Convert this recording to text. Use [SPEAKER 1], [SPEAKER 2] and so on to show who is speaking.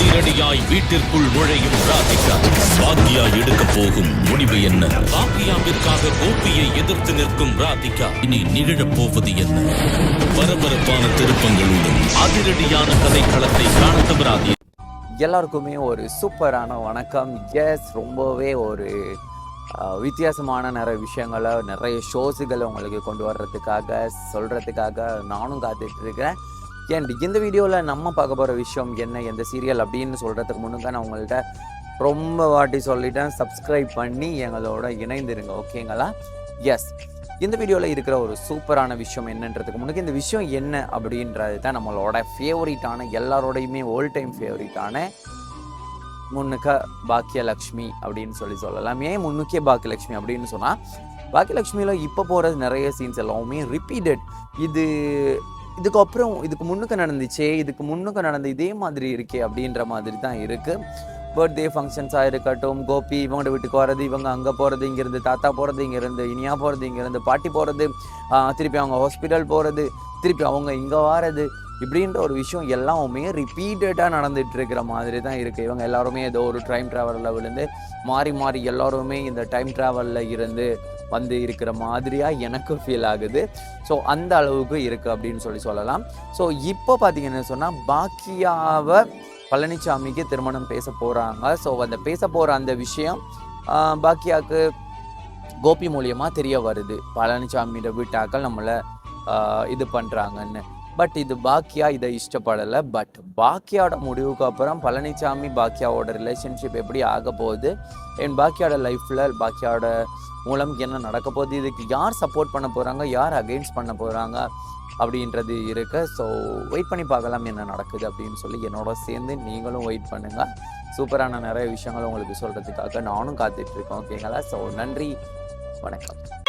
[SPEAKER 1] அதிரடியாய் வீட்டிற்குள் நுழையும் ராதிகா. பாக்யா எடுக்க போகும் முடிவு என்ன? பாக்யாவிற்காக கோபியை எதிர்த்து நிற்கும் ராதிகா. இனி நிகழப் போவது என்ன? பரபரப்பான திருப்பங்களுடன் அதிரடியான கதைக்களத்தை காண தவறாதீர்
[SPEAKER 2] எல்லாருக்குமே ஒரு சூப்பரான வணக்கம். எஸ் ரொம்பவே ஒரு வித்தியாசமான நிறைய விஷயங்களை நிறைய ஷோஸுகளை உங்களுக்கு கொண்டு வர்றதுக்காக சொல்கிறதுக்காக நானும் காத்துட்ருக்கிறேன் இருக்கிறேன் ஏன் இந்த வீடியோவில் நம்ம பார்க்க போகிற விஷயம் என்ன? எந்த சீரியல் அப்படின்னு சொல்கிறதுக்கு முன்னுக்கு நான் உங்கள்கிட்ட ரொம்ப வாட்டி சொல்லிட்டேன். சப்ஸ்கிரைப் பண்ணி எங்களோட இணைந்துருங்க. ஓகேங்களா எஸ் இந்த வீடியோவில் இருக்கிற ஒரு சூப்பரான விஷயம் என்னன்றதுக்கு முன்னுக்கு இந்த விஷயம் என்ன அப்படின்றது தான் நம்மளோட ஃபேவரிட்டான எல்லாரோடையுமே ஓல் டைம் ஃபேவரிட்டான முன்னுக்க பாக்கியலக்ஷ்மி அப்படின்னு சொல்லி சொல்லலாம். ஏன் முன்னுக்கே பாக்கியலக்ஷ்மி அப்படின்னு சொன்னால் பாக்கியலக்ஷ்மியில் இப்போ போகிறது நிறைய சீன்ஸ் எல்லாமே ரிப்பீட்டட் இது இதுக்கப்புறம் இதுக்கு முன்னுக்கு நடந்துச்சே இதுக்கு முன்னுக்கு நடந்த இதே மாதிரி இருக்கே அப்படின்ற மாதிரி தான் இருக்குது பர்த்டே ஃபங்க்ஷன்ஸாக இருக்கட்டும் கோபி இவங்க வீட்டுக்கு வர்றது இவங்க அங்கே போகிறது இங்கேருந்து தாத்தா போகிறது இங்கேருந்து இனியா போகிறது இங்கேருந்து பாட்டி போகிறது திருப்பி அவங்க ஹாஸ்பிட்டல் போகிறது திருப்பி அவங்க இங்கே வாரது இப்படின்ற ஒரு விஷயம் எல்லாமே ரிப்பீட்டடாக நடந்துட்டு இருக்கிற மாதிரி தான் இருக்குது இவங்க எல்லாருமே ஏதோ ஒரு டைம் ட்ராவலில் விழுந்து மாறி மாறி எல்லாருமே இந்த டைம் ட்ராவலில் இருந்து வந்து இருக்கிற மாதிரியாக எனக்கு ஃபீல் ஆகுது. ஸோ அந்த அளவுக்கு இருக்குது அப்படின்னு சொல்லி சொல்லலாம். ஸோ இப்போ பார்த்தீங்கன்னு சொன்னால் பாக்கியாவை பழனிசாமிக்கு திருமணம் பேச போகிறாங்க ஸோ அந்த பேச போகிற அந்த விஷயம் பாக்கியாவுக்கு கோபி மூலியமாக தெரிய வருது. பழனிசாமியோட வீட்டாக்கள் நம்மளை இது பண்ணுறாங்கன்னு பட் இது பாக்கியா இதை இஷ்டப்படலை. பட் பாக்கியாவோட முடிவுக்கு அப்புறம் பழனிசாமி பாக்கியாவோட ரிலேஷன்ஷிப் எப்படி ஆக போகுது? என் பாக்கியாவோட லைஃப்பில் பாக்கியாவோட மூலம் என்ன நடக்க போகுது? இதுக்கு யார் சப்போர்ட் பண்ண போகிறாங்க யார் அகெயின்ஸ்ட் பண்ண போகிறாங்க அப்படின்றது இருக்கு. ஸோ வெயிட் பண்ணி பார்க்கலாம் என்ன நடக்குது அப்படின்னு சொல்லி என்னோட சேர்ந்து நீங்களும் வெயிட் பண்ணுங்கள் சூப்பரான நிறைய விஷயங்கள் உங்களுக்கு சொல்கிறதுக்காக நானும் காத்துட்ருக்கேன் ஓகேங்களா ஸோ நன்றி. வணக்கம்.